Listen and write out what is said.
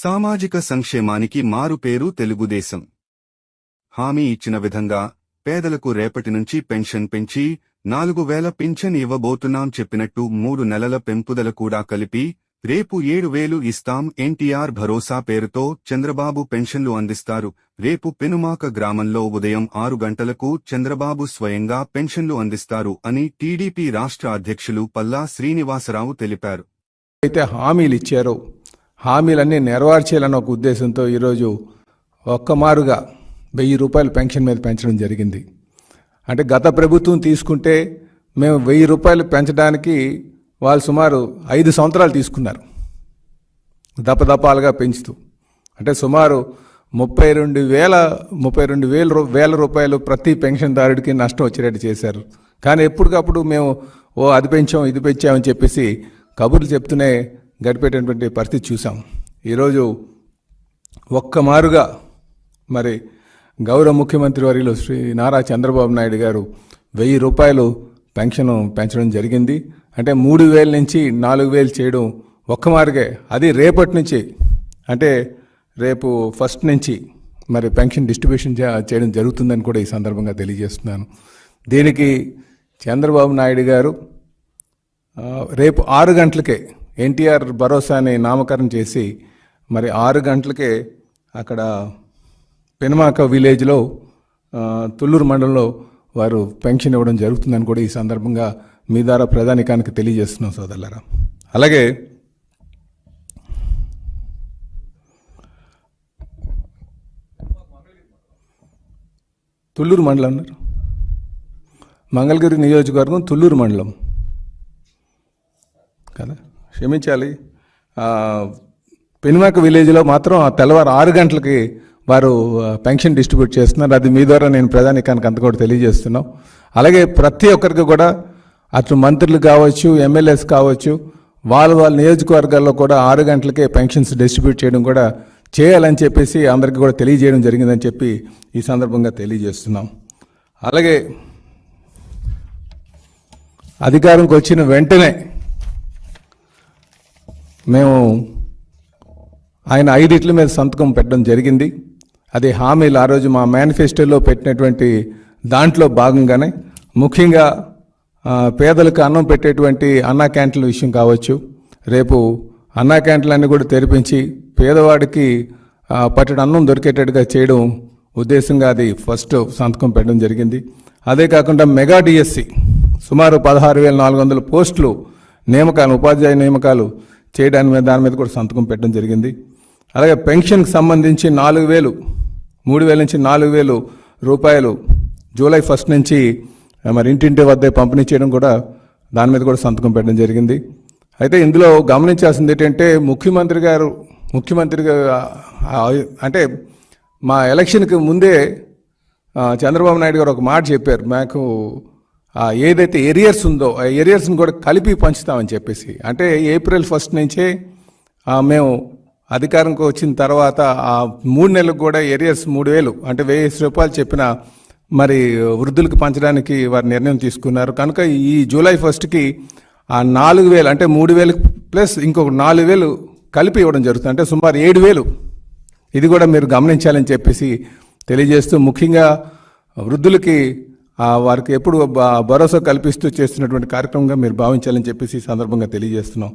సామాజిక సంక్షేమానికి మారుపేరు తెలుగుదేశం. హామీ ఇచ్చిన విధంగా పేదలకు రేపటి నుంచి పెన్షన్ పెంచి నాలుగు వేల పింఛన్ ఇవ్వబోతున్నాం చెప్పినట్టు మూడు నెలల పెంపుదల కూడా కలిపి రేపు ఏడు వేలు ఇస్తాం ఎన్టీఆర్ భరోసా పేరుతో చంద్రబాబు పెన్షన్లు అందిస్తారు. రేపు పెనుమాక గ్రామంలో ఉదయం ఆరు గంటలకు చంద్రబాబు స్వయంగా పెన్షన్లు అందిస్తారు అని టీడీపీ రాష్ట్ర అధ్యక్షులు పల్లా శ్రీనివాసరావు తెలిపారు. అయితే హామీలిచ్చారో హామీలన్నీ నెరవేర్చేయాలని ఒక ఉద్దేశంతో ఈరోజు ఒక్కమారుగా వెయ్యి రూపాయలు పెన్షన్ మీద పెంచడం జరిగింది. అంటే గత ప్రభుత్వం తీసుకుంటే మేము వెయ్యి రూపాయలు పెంచడానికి వాళ్ళు సుమారు ఐదు సంవత్సరాలు తీసుకున్నారు. దపదపాలుగా పెంచుతూ. అంటే సుమారు ముప్పై రెండు వేల ముప్పై రెండు వేల రూ- వేల రూపాయలు ప్రతి పెన్షన్దారుడికి నష్టం వచ్చేటట్టు చేశారు. కానీ ఎప్పటికప్పుడు మేము ఓ అది పెంచాం ఇది పెంచామని చెప్పేసి కబుర్లు చెప్తూనే గడిపేటటువంటి పరిస్థితి చూసాం ఈరోజు ఒక్కమారుగా మరి గౌరవ ముఖ్యమంత్రి వారిలో శ్రీ నారా చంద్రబాబు నాయుడు గారు వెయ్యి రూపాయలు పెన్షన్ పెంచడం జరిగింది. అంటే మూడు వేల నుంచి నాలుగు వేలు చేయడం ఒక్కమారుగే అది రేపటి నుంచి అంటే రేపు ఫస్ట్ నుంచి మరి పెన్షన్ డిస్ట్రిబ్యూషన్ చేయడం జరుగుతుందని కూడా ఈ సందర్భంగా తెలియజేస్తున్నాను. దీనికి చంద్రబాబు నాయుడు గారు రేపు ఆరు గంటలకే ఎన్టీఆర్ భరోసా అని నామకరణం చేసి మరి ఆరు గంటలకే అక్కడ పెనుమాక విలేజ్లో తుళ్ళూరు మండలంలో వారు పెన్షన్ ఇవ్వడం జరుగుతుందని కూడా ఈ సందర్భంగా మీ ద్వారా ప్రధానికానికి తెలియజేస్తున్నాం సోదరులరా. అలాగే తుళ్ళూరు మండలం అన్నారు. మంగళగిరి నియోజకవర్గం తుళ్ళూరు మండలం. కదా? క్షమించాలి. పెనుమాక విలేజ్లో మాత్రం ఆ తెల్లవారు ఆరు గంటలకి వారు పెన్షన్ డిస్ట్రిబ్యూట్ చేస్తున్నారు. అది మీ ద్వారా నేను ప్రధానికానికి అంత కూడా తెలియజేస్తున్నాం. అలాగే ప్రతి ఒక్కరికి కూడా అటు మంత్రులు కావచ్చు ఎమ్మెల్యేస్ కావచ్చు వాళ్ళ వాళ్ళ నియోజకవర్గాల్లో కూడా ఆరు గంటలకే పెన్షన్స్ డిస్ట్రిబ్యూట్ చేయడం కూడా చేయాలని చెప్పేసి అందరికీ కూడా తెలియజేయడం జరిగిందని చెప్పి ఈ సందర్భంగా తెలియజేస్తున్నాం. అలాగే అధికారంకి వచ్చిన వెంటనే మేము ఆయన ఐదిట్ల మీద సంతకం పెట్టడం జరిగింది. అది హామీలు ఆ రోజు మా మేనిఫెస్టోలో పెట్టినటువంటి దాంట్లో భాగంగానే ముఖ్యంగా పేదలకు అన్నం పెట్టేటువంటి అన్నా క్యాంటీన్ల విషయం కావచ్చు రేపు అన్నా క్యాంటీన్లన్నీ కూడా తెరిపించి పేదవాడికి ఆ, అన్నం దొరికేటట్టుగా చేయడం ఉద్దేశంగా అది ఫస్ట్ సంతకం పెట్టడం జరిగింది. అదే కాకుండా మెగా డిఎస్సి సుమారు పదహారు వేల నాలుగు వందల పోస్టులు నియామకాలు ఉపాధ్యాయ నియామకాలు చేయడానికి మీద దాని మీద కూడా సంతకం పెట్టడం జరిగింది. అలాగే పెన్షన్కి సంబంధించి నాలుగు వేలు మూడు వేల నుంచి నాలుగు వేలు రూపాయలు జూలై ఫస్ట్ నుంచి మరి ఇంటింటి వద్దే పంపిణీ చేయడం కూడా దాని మీద కూడా సంతకం పెట్టడం జరిగింది. అయితే ఇందులో గమనించాల్సింది ఏంటంటే ముఖ్యమంత్రి గారు ముఖ్యమంత్రి గారు అంటే మా ఎలక్షన్కి ముందే చంద్రబాబు నాయుడు గారు ఒక మాట చెప్పారు. మాకు ఏదైతే ఏరియర్స్ ఉందో ఆ ఏరియర్స్ని కూడా కలిపి పంచుతామని చెప్పేసి. అంటే ఏప్రిల్ ఫస్ట్ నుంచే మేము అధికారంకి వచ్చిన తర్వాత ఆ మూడు నెలలకు కూడా ఏరియర్స్ మూడు వేలు అంటే వెయ్యి రూపాయలు చెప్పిన మరి వృద్ధులకు పంచడానికి వారు నిర్ణయం తీసుకున్నారు. కనుక ఈ జూలై ఫస్ట్కి ఆ నాలుగు వేలు అంటే మూడు వేలు ప్లస్ ఇంకొక నాలుగు వేలు కలిపి ఇవ్వడం జరుగుతుంది. అంటే సుమారు ఏడు వేలు. ఇది కూడా మీరు గమనించాలని చెప్పేసి తెలియజేస్తూ ముఖ్యంగా వృద్ధులకి వారికి ఎప్పుడు భరోసా కల్పిస్తూ చేస్తున్నటువంటి కార్యక్రమంగా మీరు భావించాలని చెప్పేసి ఈ సందర్భంగా తెలియజేస్తున్నాం.